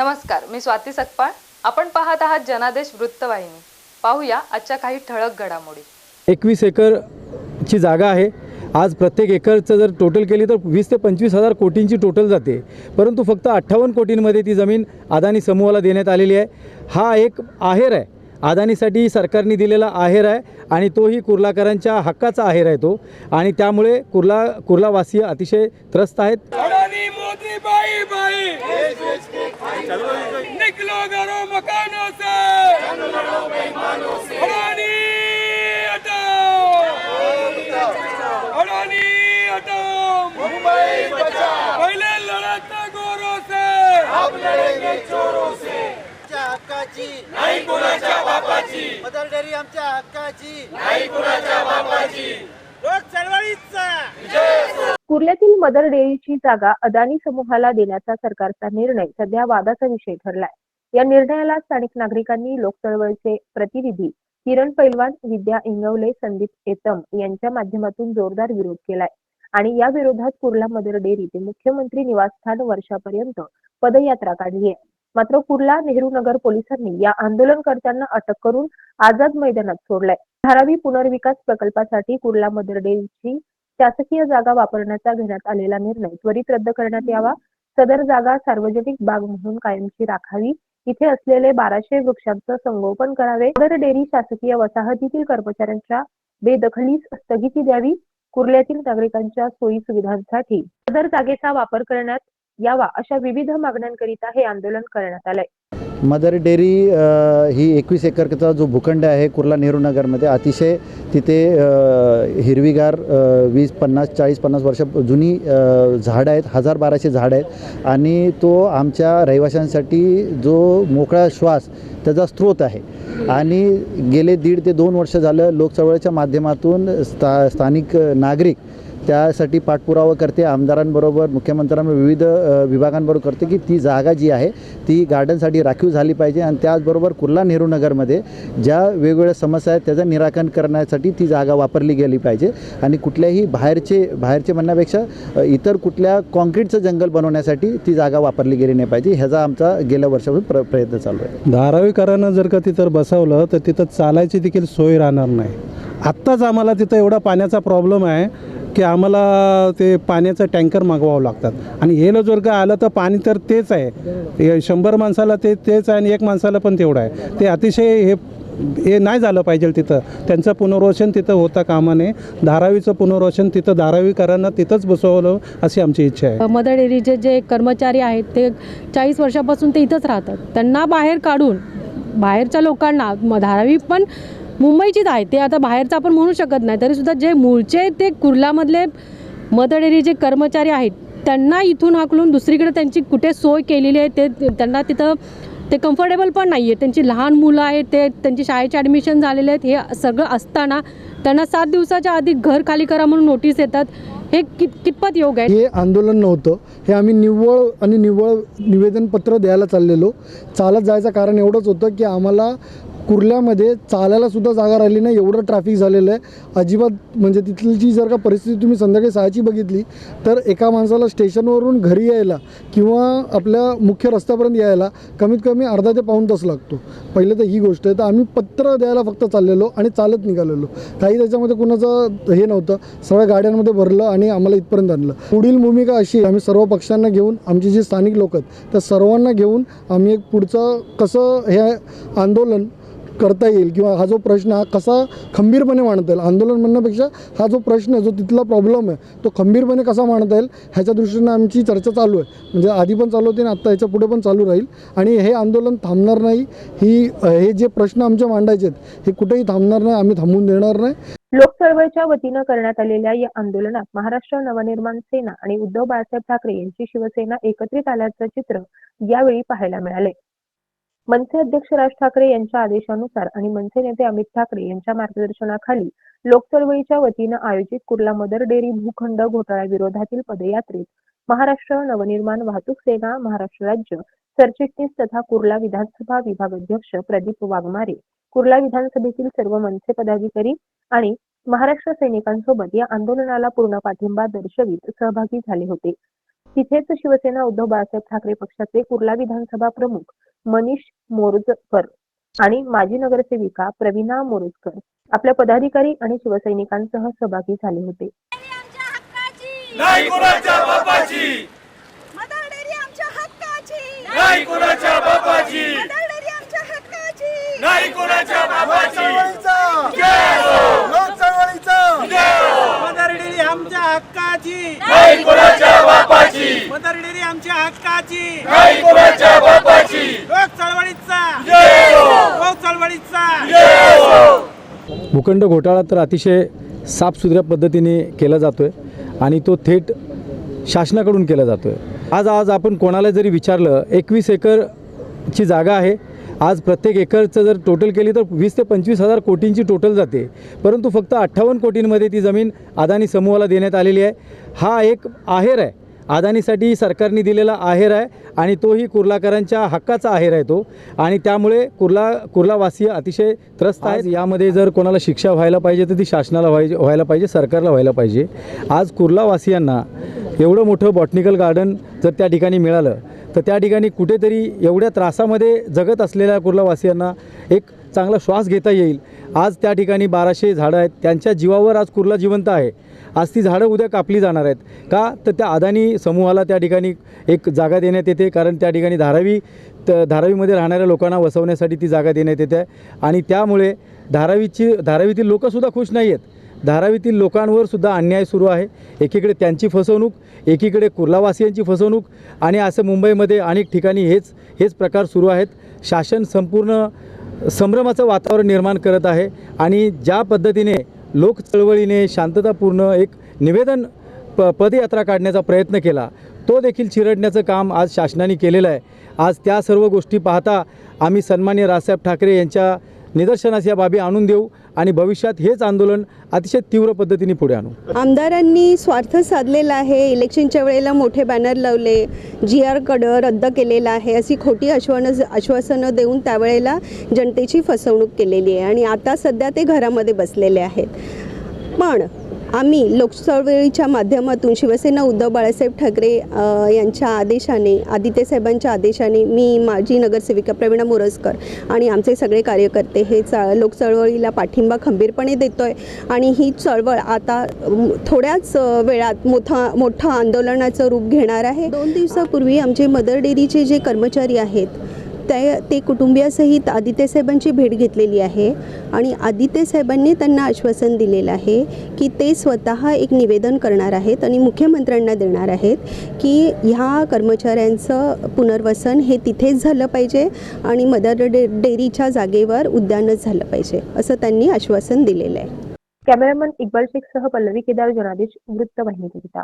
नमस्कार मी स्वाती सकपाळ. आपण पाहत आहात जनादेश वृत्तवाहिनी. पाहूया आजच्या काही ठळक घडामोडी. एकवीस एकरची जागा आहे. आज प्रत्येक एकरचं जर टोटल केली तर वीस ते पंचवीस हजार कोटींची टोटल जाते. परंतु फक्त अठ्ठावन्न कोटींमध्ये ती जमीन अदानी समूहाला देण्यात आलेली आहे. हा एक आहेर आहे. अदानीसाठी सरकारने दिलेला आहेर आहे आणि तोही कुर्लाकरांच्या हक्काचा आहेर आहे तो. आणि त्यामुळे कुर्ला कुर्लावासीय अतिशय त्रस्त आहेत. अब लड़ेंगे चोरों से आमच्या हक्काची. नहीं कुणाच्या बापाची. डेअरी आमच्या हक्काची. नाही कुणाच्या बापाची. लोक चळवळीचा. कुर्ल्यातील मदर डेअरीची जागा अदानी समूहाला देण्याचा सरकारचा निर्णय सध्या वादाचा विषय ठरलाय. या निर्णयाला स्थानिक नागरिकांनी लोकचळवळीचे प्रतिनिधी किरण पैलवान विद्या इंगवले संदीप एतम यांच्या माध्यमातून जोरदार विरोध केलाय. आणि या विरोधात कुर्ला मदर डेअरी ते मुख्यमंत्री निवासस्थान वर्षापर्यंत पदयात्रा काढली आहे मात्र कुर्ला नेहरू नगर पोलिसांनी या आंदोलनकर्त्यांना अटक करून आझाद मैदानात सोडलाय. धारावी पुनर्विकास प्रकल्पासाठी कुर्ला मदर शासकीय जागा वापरण्याचा घेण्यात आलेला निर्णय त्वरित रद्द करण्यात यावा. सदर जागा सार्वजनिक बाग म्हणून कायमची राखावी. इथे असलेले बाराशे वृक्षांचं संगोपन करावे. सदर डेअरी शासकीय वसाहतीतील कर्मचाऱ्यांच्या बेदखलीस स्थगिती द्यावी. कुर्ल्यातील नागरिकांच्या सोयी सुविधांसाठी सदर जागेचा वापर करण्यात यावा अशा विविध मागण्यांकरिता हे आंदोलन करण्यात आलंय. मदर डेअरी ही एकवीस एकरचा जो भूखंड आहे कुर्ला नेहरू नगरमध्ये अतिशय तिथे हिरवीगार वीस पन्नास चाळीस पन्नास वर्ष जुनी झाडं आहेत हजार बाराशे झाडं आहेत आणि तो आमच्या रहिवाशांसाठी जो मोकळा श्वास त्याचा स्रोत आहे. आणि गेले दीड ते दोन वर्ष झालं लोकचळवळीच्या माध्यमातून स्था स्थानिक नागरिक त्यासाठी पाठपुरावा करते. आमदारांबरोबर मुख्यमंत्र्यांबरोबर विविध विभागांबरोबर करते की ती जागा जी आहे ती गार्डनसाठी राखीव झाली पाहिजे आणि त्याचबरोबर कुर्ला नेहरू नगरमध्ये ज्या वेगवेगळ्या समस्या आहेत त्याचं निराकरण करण्यासाठी ती जागा वापरली गेली पाहिजे. आणि कुठल्याही बाहेरचे बाहेरचे म्हणण्यापेक्षा इतर कुठल्या कॉन्क्रीटचं जंगल बनवण्यासाठी ती जागा वापरली गेली नाही पाहिजे. ह्याचा आमचा गेल्या वर्षापासून प्र प्रयत्न चालू आहे. धारावीकरांना जर का तिथं बसवलं तर तिथं चालायची देखील सोय राहणार नाही. आत्ताच आम्हाला तिथं एवढा पाण्याचा प्रॉब्लेम आहे. की आम्हाला ते पाण्याचं टँकर मागवावं लागतात. आणि हे जर का आलं तर पाणी तर तेच आहे. शंभर माणसाला ते तेच आहे आणि एक माणसाला पण तेवढं आहे. ते अतिशय हे हे नाही झालं पाहिजे तिथं. त्यांचं पुनर्वसन तिथं होता कामा नये धारावीचं पुनर्वसन तिथं धारावीकरांना तिथंच बसवलं अशी आमची इच्छा आहे. मदर डेअरीचे जे कर्मचारी आहेत ते चाळीस वर्षापासून ते इथंच राहतात. त्यांना बाहेर काढून बाहेरच्या लोकांना धारावी पण मुंबईचीच आहे. ते आता बाहेरचं आपण म्हणू शकत नाही. तरीसुद्धा जे मूळचे ते कुर्लामधले मदर जे कर्मचारी आहेत त्यांना इथून हाकलून दुसरीकडे त्यांची कुठे सोय केलेली आहे ते ते- त्यांना तिथं ते कम्फर्टेबल पण नाही आहे त्यांची लहान मुलं आहेत ते त्यांची शाळेचे ॲडमिशन झालेले आहेत हे सगळं असताना त्यांना सात दिवसाच्या आधी घर खाली करा म्हणून नोटीस येतात. हे कित कितपत योग आहे? हे आंदोलन नव्हतं. हे आम्ही निव्वळ आणि निव्वळ निवेदनपत्र द्यायला चाललेलो. चालत जायचं कारण एवढंच होतं की आम्हाला कुर्ल्यामध्ये चालायला सुद्धा जागा राहिली नाही एवढं ट्रॅफिक झालेलं आहे. अजिबात म्हणजे तिथलीची जर का परिस्थिती तुम्ही संध्याकाळी सहाची बघितली तर एका माणसाला स्टेशनवरून घरी यायला किंवा आपल्या मुख्य रस्त्यापर्यंत यायला कमीत कमी अर्धा ते पाऊण तास लागतो. पहिले तर ही गोष्ट आहे. तर आम्ही पत्र द्यायला फक्त चाललेलो आणि चालत निघालेलो. काही त्याच्यामध्ये कुणाचं हे नव्हतं. सगळ्या गाड्यांमध्ये भरलं आणि आम्हाला इथपर्यंत आणलं. पुढील भूमिका अशी आहे, आम्ही सर्व पक्षांना घेऊन आमचे जे स्थानिक लोक आहेत त्या सर्वांना घेऊन आम्ही एक पुढचं कसं हे आंदोलन करता येईल किंवा हा जो प्रश्न हा कसा खंबीरपणे मांडता येईल आंदोलन म्हणण्यापेक्षा हा जो प्रश्न आहे जो तिथला प्रॉब्लेम आहे तो खंबीरपणे कसा मांडता येईल ह्याच्या दृष्टीने आमची चर्चा चालू आहे. म्हणजे आधी पण चालू होती आणि आत्ता ह्याच्या पुढे पण चालू राहील. आणि हे आंदोलन थांबणार नाही ही हे जे प्रश्न आमचे मांडायचे आहेत हे कुठेही थांबणार नाही आम्ही थांबून देणार नाही. लोक चळवळीच्या वतीनं करण्यात आलेल्या या आंदोलनात महाराष्ट्र नवनिर्माण सेना आणि उद्धव बाळासाहेब ठाकरे यांची शिवसेना एकत्रित आल्याचं चित्र यावेळी पाहायला मिळाले. मनसे अध्यक्ष राज ठाकरे यांच्या आदेशानुसार आणि मनसे नेते अमित ठाकरे यांच्या मार्गदर्शनाखाली लोक चळवळीच्या वतीनं आयोजित कुर्ला मदर डेअरी भूखंड घोटाळा विरोधातील पदयात्रेत महाराष्ट्र नवनिर्माण वाहतूक सेना महाराष्ट्र राज्य सरचिटणीस तथा कुर्ला विधानसभा विभाग अध्यक्ष प्रदीप वाघमारे कुर्ला विधानसभेतील सर्व मनसे पदाधिकारी आणि महाराष्ट्र सैनिकांसोबत या आंदोलनाला पूर्ण पाठिंबा दर्शवित सहभागी झाले होते. तिथेच शिवसेना उद्धव बाळासाहेब ठाकरे पक्षाचे कुर्ला विधानसभा प्रमुख मनीष मोरजकर आणि माजी नगरसेविका प्रवीणा मोरजकर आपल्या पदाधिकारी आणि शिवसैनिकांसह सहभागी झाले होते. आमच्या हक्काची. आमच्या हक्काची नाही कोणाच्या बापाची लोक चळवळीचा मदर डेअरी आमच्या हक्काची नाही कोणाच्या बापाची मदर डेअरी आमच्या हक्काची नाही कोणाच्या बापाची लोक चळवळीचा लोक चळवळीचा भूखंड घोटाळा तर अतिशय साफसुथऱ्या पद्धतीने केला जातो आहे आणि तो थेट शासनाकडून केला जातो आहे आज आज आपण कोणाला जरी विचारलं एकवीस एकरची जागा आहे. आज प्रत्येक एकरचं जर टोटल केली तर वीस ते पंचवीस हजार कोटींची टोटल जाते. परंतु फक्त अठ्ठावन्न कोटींमध्ये ती जमीन अदानी समूहाला देण्यात आलेली आहे. हा एक आहेर आहे. अदानीसाठी सरकारने दिलेला आहेर आहे आणि तोही कुर्लाकरांच्या हक्काचा आहेर आहे तो. आणि त्यामुळे कुर्ला कुर्लावासीय अतिशय त्रस्त आहेत. यामध्ये जर कोणाला शिक्षा व्हायला पाहिजे तर ती शासनाला व्हायची व्हायला पाहिजे सरकारला व्हायला पाहिजे. आज कुर्लावासियांना एवढं मोठं बॉटनिकल गार्डन जर त्या ठिकाणी मिळालं तर त्या ठिकाणी कुठेतरी एवढ्या त्रासामध्ये जगत असलेल्या कुर्लावासियांना एक चांगला श्वास घेता येईल. आज त्या ठिकाणी बाराशे झाडं आहेत. त्यांच्या जीवावर आज कुर्ला जिवंत आहे. आज ती झाडं उद्या कापली जाणार आहेत. का? तर त्या अदानी समूहाला त्या ठिकाणी एक जागा देण्यात येते. कारण त्या ठिकाणी धारावी त धारावीमध्ये राहणाऱ्या लोकांना वसवण्यासाठी ती जागा देण्यात येते. आणि त्यामुळे धारावीची धारावीतील लोकंसुद्धा खुश नाही आहेत धारावीतील लोकांवर सुद्धा अन्याय सुरू आहे. एकीकडे त्यांची फसवणूक एकीकडे कुर्लावासियांची फसवणूक आणि असं मुंबईमध्ये अनेक ठिकाणी हेच हेच प्रकार सुरू आहेत. शासन संपूर्ण संभ्रमाचं वातावरण निर्माण करत आहे आणि ज्या पद्धतीने लोक चळवळीने शांततापूर्ण एक निवेदन प पदयात्रा काढण्याचा प्रयत्न केला तो देखील चिरडण्याचं काम आज शासनाने केलेलं आहे. आज त्या सर्व गोष्टी पाहता आम्ही सन्मान्य राजसाहेब ठाकरे यांच्या निदर्शनास या बाबी आणून देऊ आणि भविष्यात हेच आंदोलन अतिशय तीव्र पद्धतीने पुढे आणू. आमदारांनी स्वार्थ साधलेला आहे. इलेक्शनच्या वेळेला मोठे बॅनर लावले जी आरकडं रद्द केलेलं आहे अशी खोटी आश्वान आश्वासनं देऊन त्यावेळेला जनतेची फसवणूक केलेली आहे. आणि आता सध्या ते घरामध्ये बसलेले आहेत. पण आम्ही लोकचळवळीच्या माध्यमातून शिवसेना उद्धव बाळासाहेब ठाकरे यांच्या आदेशाने आदित्य साहेबांच्या आदेशाने मी माजी नगरसेविका प्रवीणा मोरजकर आणि आमचे सगळे कार्यकर्ते हे चा लोकचळवळीला पाठिंबा खंबीरपणे देतो आहे आणि ही चळवळ आता थोड्याच वेळात मोठा मोठं आंदोलनाचं रूप घेणार आहे. दोन दिवसापूर्वी आमचे मदर डेअरीचे जे कर्मचारी आहेत ते ते कुटुंबियासहित आदित्यसाहेबांची भेट घेतलेली आहे आणि आदित्यसाहेबांनी त्यांना आश्वासन दिलेलं आहे की ते स्वतः एक निवेदन करणार आहेत आणि मुख्यमंत्र्यांना देणार आहेत की ह्या कर्मचाऱ्यांचं पुनर्वसन हे तिथेच झालं पाहिजे आणि मदर डे डेअरीच्या जागेवर उद्यानच झालं पाहिजे असं त्यांनी आश्वासन दिलेलं आहे. कॅमेरामन इक्बाल शेखसह पल्लवी केदार जनादेश वृत्तवाहिनीकरिता